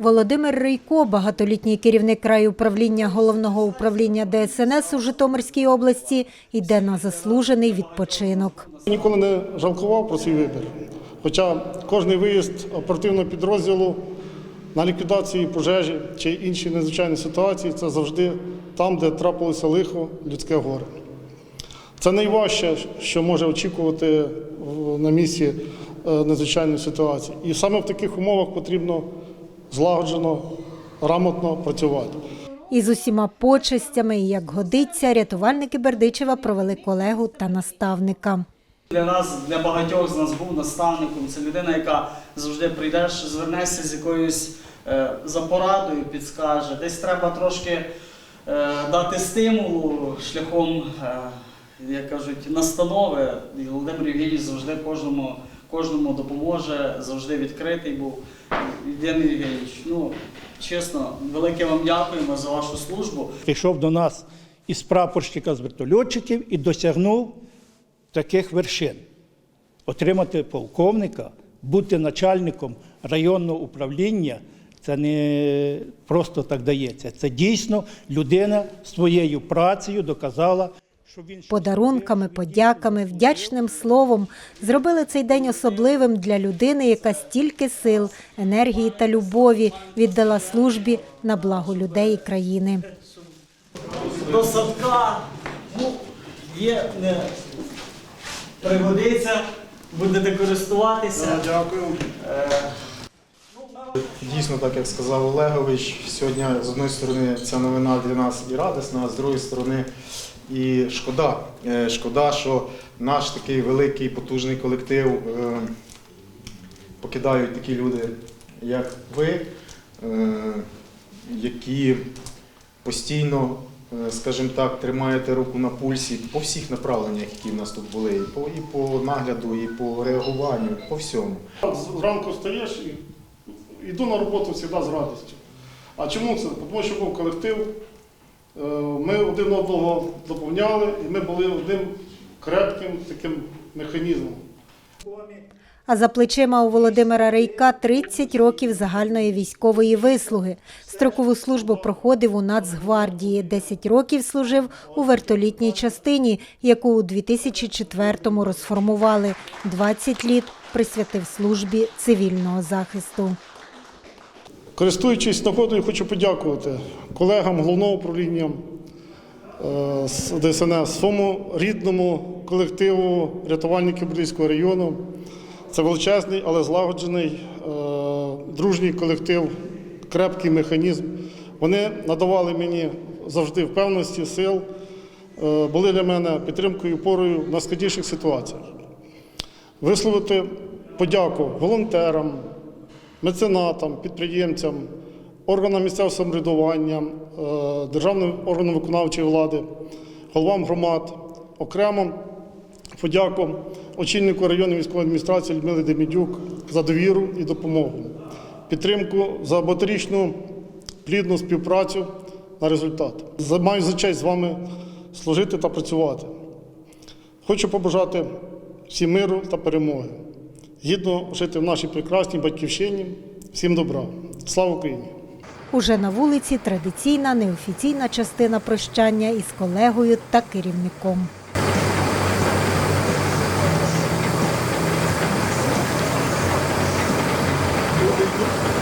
Володимир Рейко, багатолітній керівник краю управління головного управління ДСНС у Житомирській області, йде на заслужений відпочинок. Ніколи не жалкував про свій вибір. Хоча кожний виїзд оперативного підрозділу на ліквідації пожежі чи інші надзвичайні ситуації це завжди там, де трапилося лихо, людське горе. Це найважче, що може очікувати на місці е, надзвичайної ситуації. І саме в таких умовах потрібно злагоджено, грамотно працювати. І з усіма почестями, і як годиться, рятувальники Бердичева провели колегу та наставника. Для нас, для багатьох з нас був наставником. Це людина, яка завжди прийдеш, звернешся з якоюсь е, за порадою, підскаже. Десь треба трошки е, дати стимулу шляхом, е, як кажуть, настанови. І Володимир Євгенійович завжди кожному, кожному допоможе, завжди відкритий був. Євгеній Євгенійович, ну чесно, велике вам дякуємо за вашу службу. Прийшов до нас із прапорщика з вертольотчиків і досягнув таких вершин. Отримати полковника, бути начальником районного управління це не просто так дається. Це дійсно людина своєю працею доказала, Подарунками, подяками, вдячним словом зробили цей день особливим для людини, яка стільки сил, енергії та любові віддала службі на благо людей і країни. до садка. Ну, є, не пригодиться, будете користуватися. Дякую. Дійсно, так як сказав Олегович, сьогодні з одної сторони ця новина для нас і радісна, а з другої сторони і шкода. Е, Шкода, що наш такий великий потужний колектив е, покидають такі люди, як ви, е, які постійно, скажімо так, тримаєте руку на пульсі по всіх направленнях, які в нас тут були, і по, і по нагляду, і по реагуванню, по всьому. Зранку встаєш і йду на роботу завжди з радістю. А чому це? Тому що був колектив, е, ми один одного доповняли, і ми були одним крепким таким механізмом. А за плечима у Володимира Рейка 30 років загальної військової вислуги. Строкову службу проходив у Нацгвардії. 10 років служив у вертолітній частині, яку у 2004-му розформували. 20 літ присвятив службі цивільного захисту. Користуючись нагодою, хочу подякувати колегам головного управління е, ДСНС, своєму рідному колективу рятувальників Бродівського району. Це величезний, але злагоджений, е, дружній колектив, крепкий механізм. Вони надавали мені завжди впевненості, сил, е, були для мене підтримкою, опорою в найскладніших ситуаціях. Висловити подяку волонтерам, меценатам, підприємцям, органам місцевого самоврядування, е, державним органам виконавчої влади, головам громад, окремо подяку очільнику районної військової адміністрації Людмилі Демідюк за довіру і допомогу, підтримку за багаторічну плідну співпрацю на результат. Маю за честь з вами служити та працювати. Хочу побажати всім миру та перемоги гідно жити в нашій прекрасній батьківщині. Всім добра. Слава Україні! Уже на вулиці традиційна неофіційна частина прощання із колегою та керівником. Thank you.